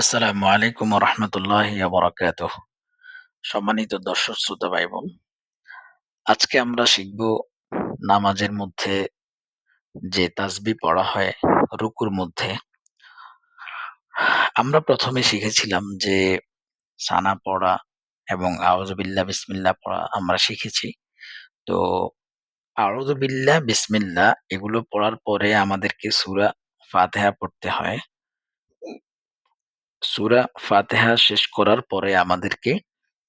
আসসালামু আলাইকুম রহমতুল্লাহ বরাকাত সম্মানিত দর্শক, শ্রোতা ভাই বোন আজকে আমরা শিখব নামাজের মধ্যে যে তাসবি পড়া হয়, রুকুর মধ্যে। আমরা প্রথমে শিখেছিলাম যে সানা পড়া এবং আউজবিল্লা বিসমিল্লা পড়া আমরা শিখেছি। তো আউজবিল্লা বিসমিল্লা এগুলো পড়ার পরে আমাদেরকে সুরা ফাতেহা পড়তে হয়। সুরা ফাতেহা শেষ করার পরে আমাদেরকে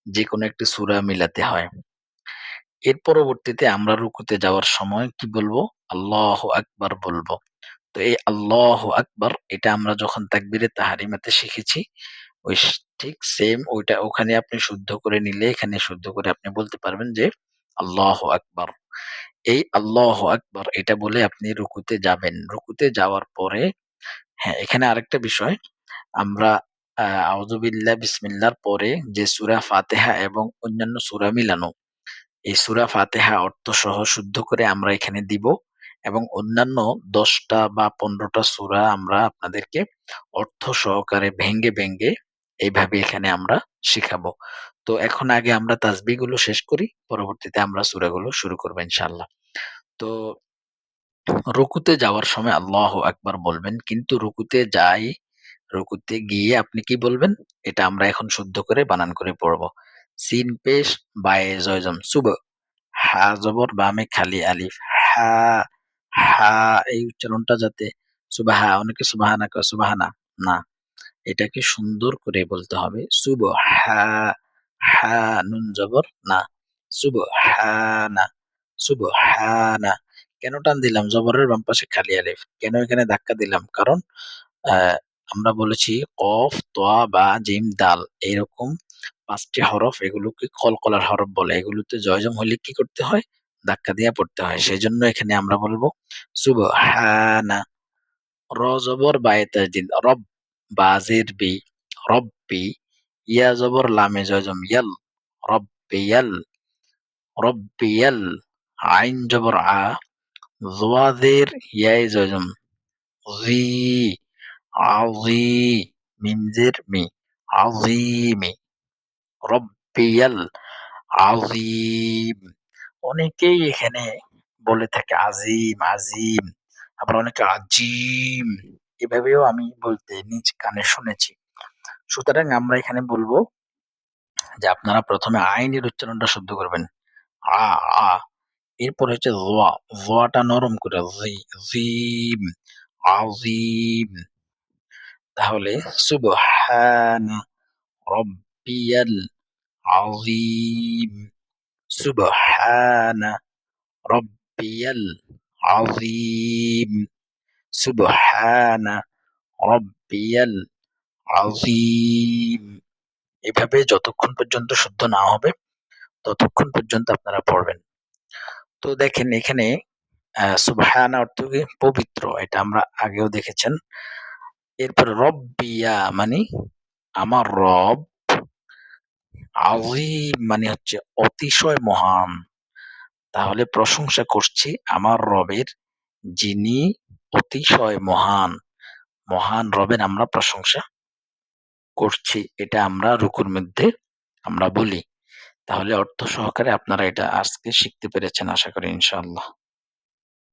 যে কোনো একটি সুরা মিলাতে হয়। এর পরবর্তীতে আমরা রুকুতে যাওয়ার সময় কি বলব? আল্লাহ আকবার বলব। তো এই আল্লাহ আকবার, এটা আমরা যখন তাকবিরে তাহারিমাতে শিখেছি, ওই ঠিক সেম ওইটা ওখানে আপনি শুদ্ধ করে নিলে এখানে শুদ্ধ করে আপনি বলতে পারবেন যে আল্লাহ আকবার। এই আল্লাহ আকবার, এটা বলে আপনি রুকুতে যাবেন। রুকুতে যাওয়ার পরে হ্যাঁ এখানে আরেকটা বিষয় আমরা আউজুবিল্লাহ বিসমিল্লার পরে যে সুরা ফাতেহা এবং অন্যান্য সুরা মিলানো, এই সুরা ফাতেহা অর্থ সহ শুদ্ধ করে আমরা এখানে দিব এবং অন্যান্য দশটা বা পনেরোটা সুরা আমরা আপনাদেরকে অর্থ সহকারে ভেঙ্গে ভেঙ্গে এইভাবে এখানে আমরা শিখাবো। তো এখন আগে আমরা তাসবিগুলো শেষ করি, পরবর্তীতে আমরা সুরাগুলো শুরু করব ইনশাল্লাহ তো রুকুতে যাওয়ার সময় আল্লাহ একবার বলবেন, কিন্তু রুকুতে যাই রুকুতে গিয়ে আপনি কি বলবেন? এটা আমরা এখন শুদ্ধ করে বানান করে পড়ব। সিন পেশ বায়ে জয়জম, শুভ। হা জবর বামে খালি আলিফ। হা হা, এই উচ্চারণটা যাতে সুবাহা, অনেকে সুবাহানা কয়, সুবাহানা, না। এটাকে সুন্দর করে বলতে হবে, শুভ, হা হা, নুন জবর, না। শুভ, হা, না। শুভ, হা, না। কেন টান দিলাম? জবরের বাম পাশে খালি আলিফ। কেন এখানে ধাক্কা দিলাম? কারণ আমরা বলেছি কফ তোয়া বা জিম দাল এইরকম পাঁচটি হরফ এগুলোকে কলকলার হরফ বলে। এগুলোতে জয়জম হলে কি করতে হয়? ধাক্কা দিয়ে পড়তে হয়। সেই জন্য এখানে আমরা বলব শুভ হানা র জবর বায়তাজিল রব বাজের বি রব্বি ইয়া জবর লামে জয়জম, ইয়াল রব্বিয়াল রব্বিয়াল আইন জবর আ জোয়াদের ইয়াই জয়জম, জি। মিমজের মি আজিমি রব্বিয়াল আজিম অনেকেই এখানে বলে থাকে আজিম আজিম, আবার অনেকে আজিম। এভাবেও আমি বলতে নিজ কানে শুনেছি। সুতরাং আমরা এখানে বলব যে আপনারা প্রথমে আইনের উচ্চারণটা শুদ্ধ করবেন। আ আ, এরপর হচ্ছে জোয়া জোয়াটা নরম করে জিম, আজিম। তাহলে সুবহানা রব্বিয়াল আযীম। সুবহানা রব্বিয়াল আযীম। সুবহানা রব্বিয়াল আযীম। এভাবে যতক্ষণ পর্যন্ত শুদ্ধ না হবে, ততক্ষণ পর্যন্ত আপনারা পড়বেন। তো দেখেন এখানে সুবহানা অর্থ কি? পবিত্র। এটা আমরা আগেও দেখেছেন। এরপর রব্বিয়া মানে আমার রব আজিম মানে হচ্ছে অতিশয় মহান। তাহলে প্রশংসা করছি আমার রবের যিনি অতিশয় মহান। মহান রবের আমরা প্রশংসা করছি, এটা আমরা রুকুর মধ্যে আমরা বলি। তাহলে অর্থ সহকারে আপনারা এটা আজকে শিখতে পেরেছেন, আশা করি ইনশাআল্লাহ।